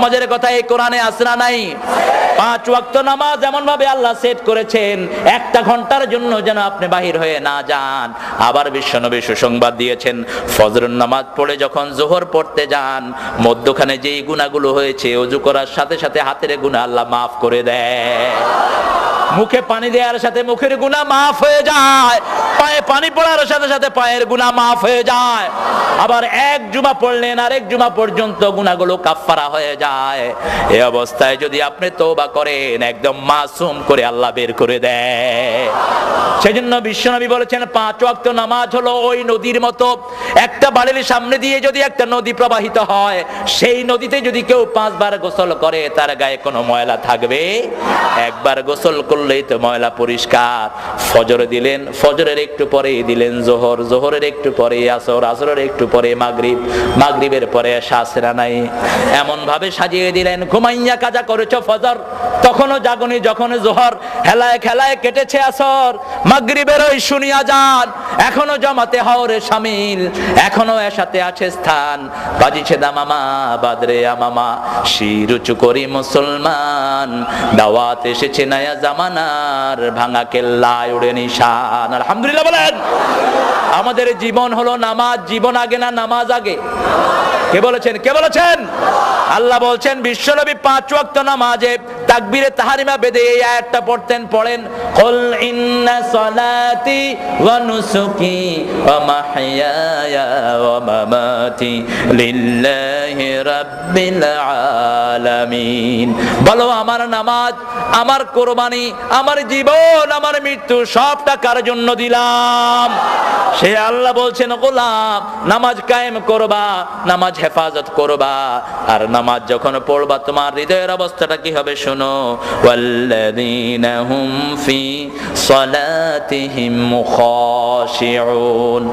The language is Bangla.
নামাজের কথা এই কোরআনে আসরা নাই? পাঁচ ওয়াক্ত নামাজ এমন ভাবে আল্লাহ সেট করেছেন, একটা ঘণ্টার জন্য যেন আপনি বাহির হয়ে না যান। আবার বিশ্বনবী সুসংবাদ দিয়েছেন ফজরের নামাজ পড়ে যখন জোহর পড়তে যান, মধ্যখানে যেই গুণাগুলো হয়েছে, অজু করার সাথে সাথে হাতের গুণা আল্লাহ মাফ করে দেয়। মুখে পানি দেওয়ার সাথে মুখের গুণা মাফ হয়ে যায়। পায়ে পানি পড়ার সাথে সাথে পায়ের গুণা মাফ হয়ে যায়। আবার এক জুমা পড়লেন আর এক জুমা পর্যন্ত গুণাগুলো কাফফারা হয়ে যায়। এই অবস্থায় যদি আপনি তওবা করেন, একদম মাসুম করে আল্লাহ বের করে দেয়। সেজন্য বিশ্বনবী বলেছেন, পাঁচ ওয়াক্ত নামাজ হলো ওই নদীর মতো। একটা বাড়ির সামনে দিয়ে যদি একটা নদী প্রবাহিত হয়, সেই নদীতে যদি কেউ পাঁচবার গোসল করে, তার গায়ে কোনো ময়লা থাকবে? একবার গোসল করলেই তো ময়লা পরিষ্কার। ফজরে দিলেন, ফজরের একটু পরে দিলেন জোহর, জোহরের একটু পরে আসর, আসরের একটু পরে মাগরিব, মাগরিবের পরে শাসরা নাই। এমন ভাবে সাজিয়ে দিলেন, ঘুমাইয়া কাজা করেছ ফজর। তখনও জাগনি যখন জোহর, হেলায় খেলায় কেটেছে আসর। মাগরিবের ওই শুনিয়া যান, এখনও জমাতে হওরে সামিল, এখনও এসাতে আছে স্থান। বাজিছে দামামা বাদরে আমামা শির উঁচু করি মুসলমান। দাওয়াত এসেছে নয়া জামানার, ভাঙা কেল্লায় উড়ে নিশান। আলহামদুলিল্লাহ। বলেন, আমাদের জীবন হলো নামাজ, জীবন আগে না নামাজ আগে? কে বলেছেন? কে বলেছেন? আল্লাহ বলছেন, বিশ্বনবী পাঁচ ওয়াক্ত নামাজে তাকবীরে তাহারিমা বেদে এই আয়াতটা পড়তেন, পড়েন, কুল ইন্না সলাতি ওয়া নুসুকি ওয়া মাহইয়ায়া ওয়া মামাতি লিল্লাহি রাব্বিল আলামিন। বলো, আমার নামাজ, আমার কোরবানি, আমার জীবন, আমার মৃত্যু, সবটা কার জন্য দিলাম? সে আল্লাহ বলছেন, গোলাম, নামাজ কায়েম করবা, নামাজ হেফাজত করবা। আর নামাজ যখন পড়বা, তোমার হৃদয়ের অবস্থাটা কি হবে শোনো? شنو والذين هم في صلاتهم خاشعون.